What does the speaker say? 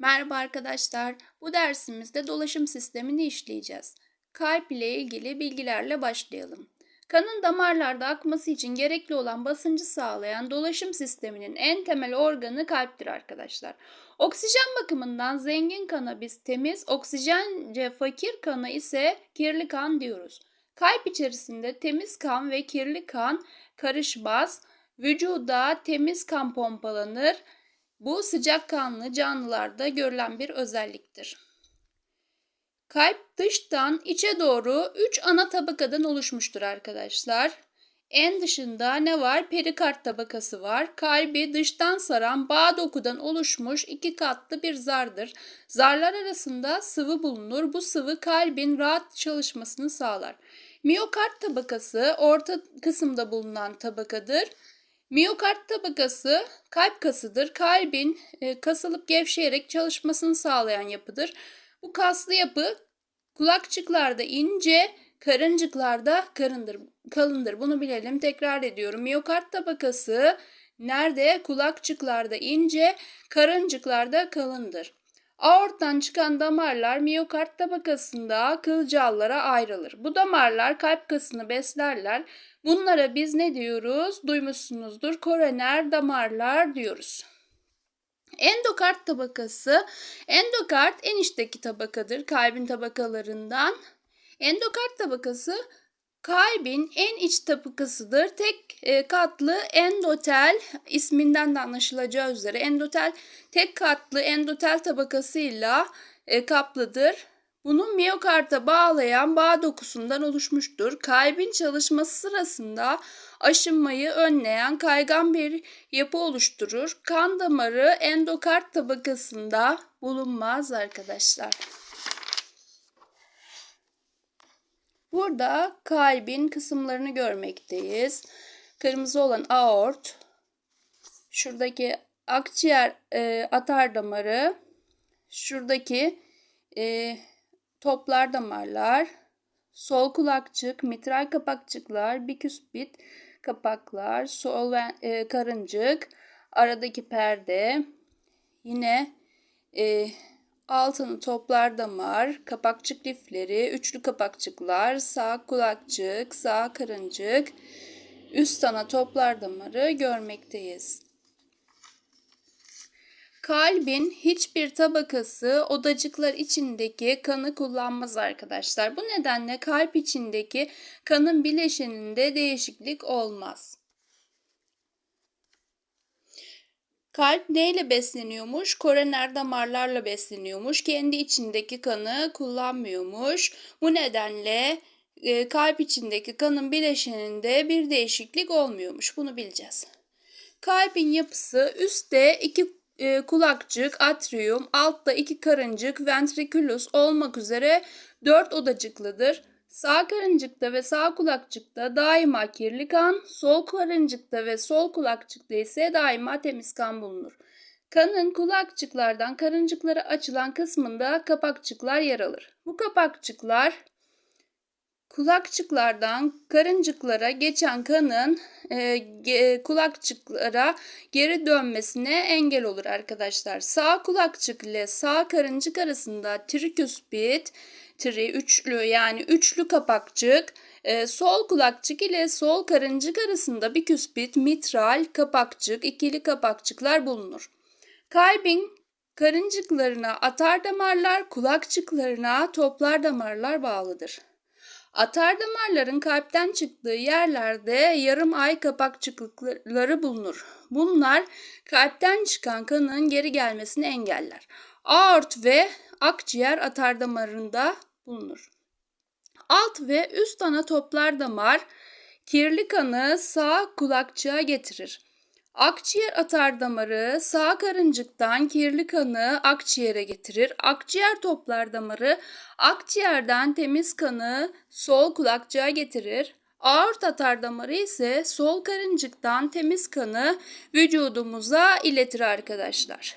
Merhaba arkadaşlar. Bu dersimizde dolaşım sistemini işleyeceğiz. Kalp ile ilgili bilgilerle başlayalım. Kanın damarlarda akması için gerekli olan basıncı sağlayan dolaşım sisteminin en temel organı kalptir arkadaşlar. Oksijen bakımından zengin kana biz temiz, oksijence fakir kana ise kirli kan diyoruz. Kalp içerisinde temiz kan ve kirli kan karışmaz. Vücuda temiz kan pompalanır. Bu sıcakkanlı canlılarda görülen bir özelliktir. Kalp dıştan içe doğru 3 ana tabakadan oluşmuştur arkadaşlar. En dışında ne var? Perikard tabakası var. Kalbi dıştan saran bağ dokudan oluşmuş iki katlı bir zardır. Zarlar arasında sıvı bulunur. Bu sıvı kalbin rahat çalışmasını sağlar. Miyokard tabakası orta kısımda bulunan tabakadır. Miyokard tabakası kalp kasıdır. Kalbin e, kasılıp gevşeyerek çalışmasını sağlayan yapıdır. Bu kaslı yapı kulakçıklarda ince, karıncıklarda karındır, kalındır. Bunu bilelim. Tekrar ediyorum. Miyokard tabakası nerede? Kulakçıklarda ince, karıncıklarda kalındır. Aorttan çıkan damarlar miyokard tabakasında kılcallara ayrılır. Bu damarlar kalp kasını beslerler. Bunlara biz ne diyoruz? Duymuşsunuzdur. Koroner damarlar diyoruz. Endokard tabakası, endokard en içteki tabakadır kalbin tabakalarından. Endokard tabakası kalbin en iç tabakasıdır. Tek e, katlı endotel isminden de anlaşılacağı üzere endotel tek katlı endotel tabakasıyla e, kaplıdır. Bunun miyokarda bağlayan bağ dokusundan oluşmuştur. Kalbin çalışması sırasında aşınmayı önleyen kaygan bir yapı oluşturur. Kan damarı endokard tabakasında bulunmaz arkadaşlar. Burada kalbin kısımlarını görmekteyiz. Kırmızı olan aort, şuradaki akciğer e, atar damarı, şuradaki e, toplar damarlar, sol kulakçık, mitral kapakçıklar, biküspit kapaklar, sol e, karıncık, aradaki perde, yine e, altını toplar damar, kapakçık lifleri, üçlü kapakçıklar, sağ kulakçık, sağ karıncık, üst ana toplar damarı görmekteyiz. Kalbin hiçbir tabakası odacıklar içindeki kanı kullanmaz arkadaşlar. Bu nedenle kalp içindeki kanın bileşeninde değişiklik olmaz. Kalp neyle besleniyormuş? Koroner damarlarla besleniyormuş. Kendi içindeki kanı kullanmıyormuş. Bu nedenle e, kalp içindeki kanın bileşeninde bir değişiklik olmuyormuş. Bunu bileceğiz. Kalbin yapısı üstte iki e, kulakçık, atrium, altta iki karıncık, ventriculus olmak üzere dört odacıklıdır. Sağ karıncıkta ve sağ kulakçıkta daima kirli kan, sol karıncıkta ve sol kulakçıkta ise daima temiz kan bulunur. Kanın kulakçıklardan karıncıklara açılan kısmında kapakçıklar yer alır. Bu kapakçıklar kulakçıklardan karıncıklara geçen kanın e, ge, kulakçıklara geri dönmesine engel olur arkadaşlar. Sağ kulakçık ile sağ karıncık arasında triküspit, tri üçlü yani üçlü kapakçık, e, sol kulakçık ile sol karıncık arasında bir mitral, kapakçık, ikili kapakçıklar bulunur. Kalbin karıncıklarına atar damarlar, kulakçıklarına toplar damarlar bağlıdır. Atar damarların kalpten çıktığı yerlerde yarım ay kapakçıklıkları bulunur. Bunlar kalpten çıkan kanın geri gelmesini engeller. Aort ve akciğer atar damarında bulunur. Alt ve üst ana toplar damar kirli kanı sağ kulakçığa getirir. Akciğer atar damarı sağ karıncıktan kirli kanı akciğere getirir. Akciğer toplar damarı akciğerden temiz kanı sol kulakçığa getirir. Aort atar damarı ise sol karıncıktan temiz kanı vücudumuza iletir arkadaşlar.